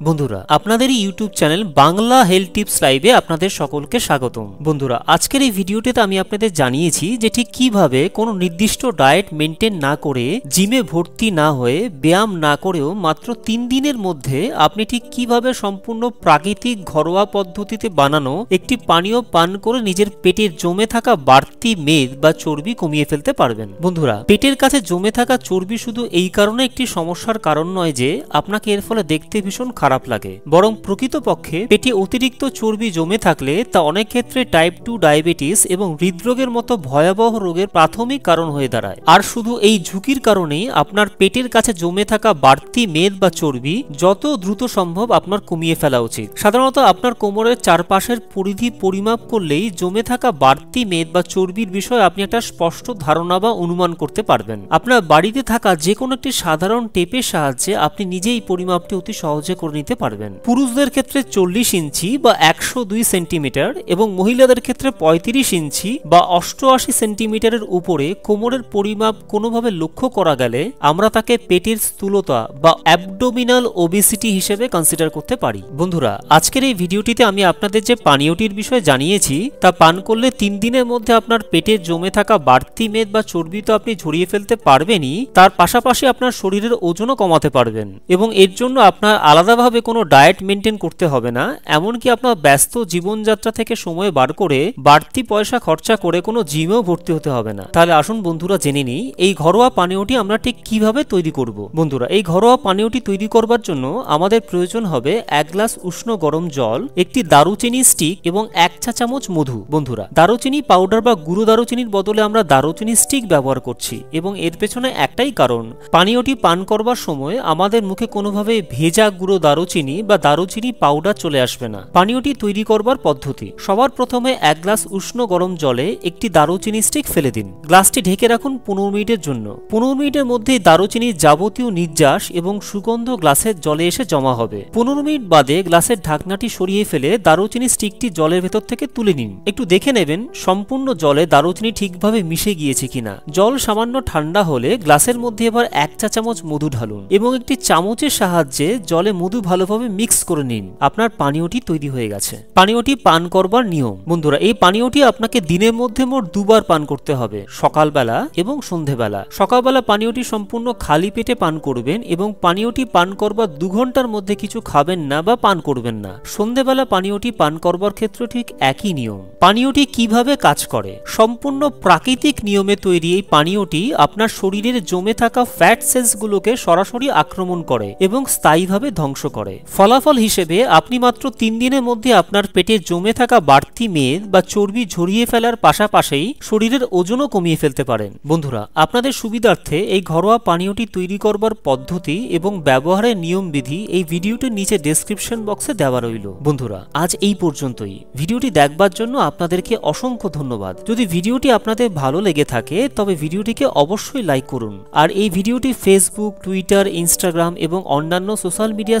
বন্ধুরা, আপনাদের YouTube channel Bangla health tips লাইভে আপনাদের সকলকে স্বাগতম। বন্ধুরা, আজকের এই ভিডিওটিতে আমি আপনাদের জানিয়েছি যে ঠিক কীভাবে কোনো নির্দিষ্ট ডায়েট মেনটেন না করে জিমে ভর্তি না হয়ে, ব্যায়াম না করেও মাত্র তিন দিনের মধ্যে আপনি ঠিক কীভাবে সম্পূর্ণ প্রাকৃতিক ঘরোয়া পদ্ধতিতে বানানো, একটি পানীয় পান করে নিজের পেটে জমে থাকা বাড়তি মেদ বা চর্বি কমিয়ে ফেলতে পারবেন। বন্ধুরা, পেটের কাছে জমে থাকা চর্বি শুধু এই কারণে একটি সমস্যার কারণ নয় যে, আপনাকে এর ফলে দেখতে ভীষণ খারাপ লাগে। বরং প্রকৃতপক্ষে পেটে অতিরিক্ত চর্বি জমে থাকলে তা অনেক ক্ষেত্রে টাইপ টু ডায়াবেটিস এবং হৃদরোগের মতো ভয়াবহ রোগের প্রাথমিক কারণ হয়ে দাঁড়ায়। আর শুধু এই ঝুঁকির কারণেই আপনার পেটের কাছে জমে থাকা বাড়তি মেদ বা চর্বি যত দ্রুত সম্ভব আপনার কমিয়ে ফেলা উচিত। সাধারণত আপনার কোমরের চারপাশের পরিধি পরিমাপ করলেই জমে থাকা বাড়তি মেদ বা চর্বির বিষয়ে আপনি একটা স্পষ্ট ধারণা বা অনুমান করতে পারবেন। আপনার বাড়িতে থাকা যে কোনো একটি সাধারণ টেপের সাহায্যে আপনি নিজেই পরিমাপটি অতি সহজে করে নিতে পারবেন। পুরুষদের ক্ষেত্রে চল্লিশ ইঞ্চি বা একশো দুই সেন্টিমিটার এবং মহিলাদের ক্ষেত্রে পঁয়ত্রিশ ইঞ্চি বা অষ্টআশি সেন্টিমিটারের উপরে কোমরের পরিমাপ কোনোভাবে লক্ষ্য করা গেলে আমরা তাকে পেটের স্থূলতা বা অ্যাবডোমিনাল ওবিসিটি হিসেবে কনসিডার করতে পারি। বন্ধুরা, আজকের এই ভিডিওটিতে আমি আপনাদের যে পানীয়টির বিষয়ে জানিয়েছি, তা পান করলে তিন দিনের মধ্যে আপনার পেটে জমে থাকা বাড়তি মেদ বা চর্বি তো আপনি ঝরিয়ে ফেলতে পারবেনই, তার পাশাপাশি আপনার শরীরের ওজনও কমাতে পারবেন এবং এর জন্য আপনার আলাদাভাবে কোনো ডায়েট মেনটেন করতে হবে না, এমনকি আপনার ব্যস্ত জীবনযাত্রা থেকে সময় বার করে বাড়তি পয়সা খরচা করে কোনো জিমেও ভর্তি হতে হবে না। তাহলে আসুন বন্ধুরা জেনে নিই, এই ঘরোয়া পানীয়টি আমরা ঠিক কীভাবে তৈরি করব? বন্ধুরা, এই ঘরোয়া পানীয়টি তৈরি করবার জন্য আমাদের প্রয়োজন হবে এক গ্লাস উষ্ণ গরম জল, একটি দারুচিনি স্টিক এবং এক চা চামচ মধু। বন্ধুরা, দারুচিনি পাউডার বা গুঁড়ো দারুচিনির বদলে আমরা দারুচিনি স্টিক ব্যবহার করছি এবং এর পেছনে একটাই কারণ, পানীয়টি পান করবার সময় আমাদের মুখে কোনোভাবে ভেজা গুঁড়ো দারুচিনি বা দারুচিনি পাউডার চলে আসবে না। পানীয়টি তৈরি করবার পদ্ধতি। সবার প্রথমে এক গ্লাস উষ্ণ গরম জলে একটি দারুচিনি স্টিক ফেলে দিন। গ্লাসটি ঢেকে রাখুন পনেরো মিনিটের জন্য। পনেরো মিনিটের মধ্যে দারুচিনির যাবতীয় নির্যাস এবং সুগন্ধ গ্লাসের জলে এসে জমা হবে। পনেরো মিনিট বাদে গ্লাসের ঢাকনাটি সরিয়ে ফেলে দারুচিনি স্টিকটি জলের ভেতর থেকে তুলে নিন। একটু দেখে নেবেন সম্পূর্ণ জলে দারুচিনি ঠিকভাবে মিশে গিয়েছে কিনা। জল সামান্য ঠান্ডা হলে গ্লাসের মধ্যে এবার এক চা চামচ মধু ঢালুন এবং একটি চামচের সাহায্যে জলে মধু ভালোভাবে মিক্স করে নিন। আপনার পানীয়টি তৈরি হয়ে গেছে। পানীয়টি পান করবার নিয়ম। বন্ধুরা, এই পানীয়টি আপনাকে দিনের মধ্যে মোট দুবার পান করতে হবে, সকালবেলা এবং সন্ধেবেলা। সকালবেলা পানীয়টি সম্পূর্ণ খালি পেটে পান করবেন এবং পানীয়টি পান করবার দু ঘণ্টার মধ্যে কিছু খাবেন না বা পান করবেন না। সন্ধেবেলা পানীয়টি পান করবার ক্ষেত্রে ঠিক একই নিয়ম। পানীয়টি কীভাবে কাজ করে? সম্পূর্ণ প্রাকৃতিক নিয়মে তৈরি এই পানীয়টি আপনার শরীরের জমে থাকা ফ্যাট সেলসগুলোকে সরাসরি আক্রমণ করে এবং স্থায়ীভাবে ধ্বংস করে। ফলাফল হিসেবে আপনি মাত্র তিন দিনের মধ্যে আপনার পেটে জমে থাকা বাড়তি মেদ বা চর্বি ঝরিয়ে ফেলার পাশাপাশি শরীরের ওজনও কমিয়ে ফেলতে পারেন। বন্ধুরা, আপনাদের সুবিধার্থে এই ঘরোয়া পানীয়টি তৈরি করবার পদ্ধতি এবং ব্যবহারের নিয়মবিধি এই ভিডিওটির নিচে ডেসক্রিপশন বক্সে দেওয়া রইল। বন্ধুরা, আজ এই পর্যন্তই। ভিডিওটি দেখবার জন্য আপনাদেরকে অসংখ্য ধন্যবাদ। যদি ভিডিওটি আপনাদের ভালো লেগে থাকে, তবে ভিডিওটিকে অবশ্যই লাইক করুন। আর এই ভিডিওটি ফেসবুক টুইটার ইনস্টাগ্রাম এবং অন্যান্য সোশ্যাল মিডিয়া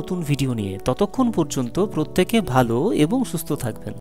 নতুন ভিডিও নিয়ে। ততক্ষণ পর্যন্ত প্রত্যেকে ভালো এবং সুস্থ থাকবেন।